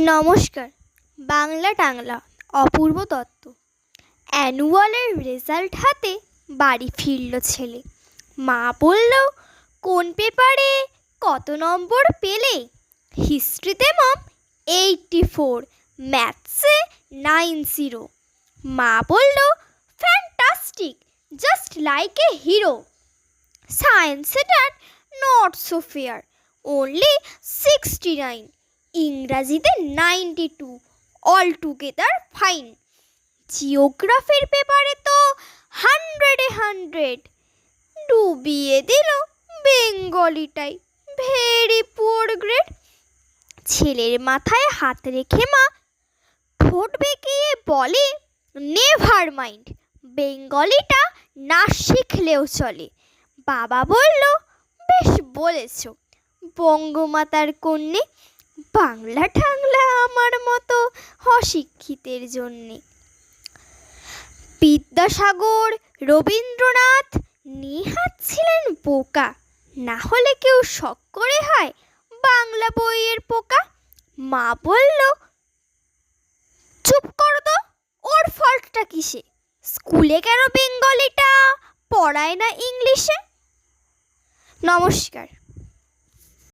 নমস্কার। বাংলা টাংলা, অপূর্ব দত্ত। অ্যানুয়ালের রেজাল্ট হাতে বাড়ি ফিরল ছেলে। মা বলল, কোন পেপারে কত নম্বর পেলে? হিস্ট্রিতে, মম, এইটটি ফোর, ম্যাথসে নাইন জিরো। মা বলল, fantastic, just like a hero. সায়েন্সে dad not so fair only sixty nine. ইংরাজিতে ninety two all together fine জিওগ্রাফির পেপারে তো হান্ড্রেডে হান্ড্রেড। ডুবিয়ে দিল বেঙ্গলিটাই, ভেরি পুয়ার গ্রেড ছেলের মাথায় হাত রেখে মা ঠোঁট বেঁকিয়ে বলে নেভার মাইন্ড বেঙ্গলিটা না শিখলেও চলে। বাবা বলল, বেশ বলেছ। বঙ্গমাতার কন্যে বাংলা ঠাংলা আমার মতো অশিক্ষিতের জন্যে। বিদ্যাসাগর, রবীন্দ্রনাথ নেহাত ছিলেন পোকা না হলে কেউ শখ করে হয় বাংলা বইয়ের পোকা? মা বলল, চুপ করো তো, ওর ফল্টটা কিসে? স্কুলে কেন বেঙ্গলিটা? পড়ায় না ইংলিশে? নমস্কার।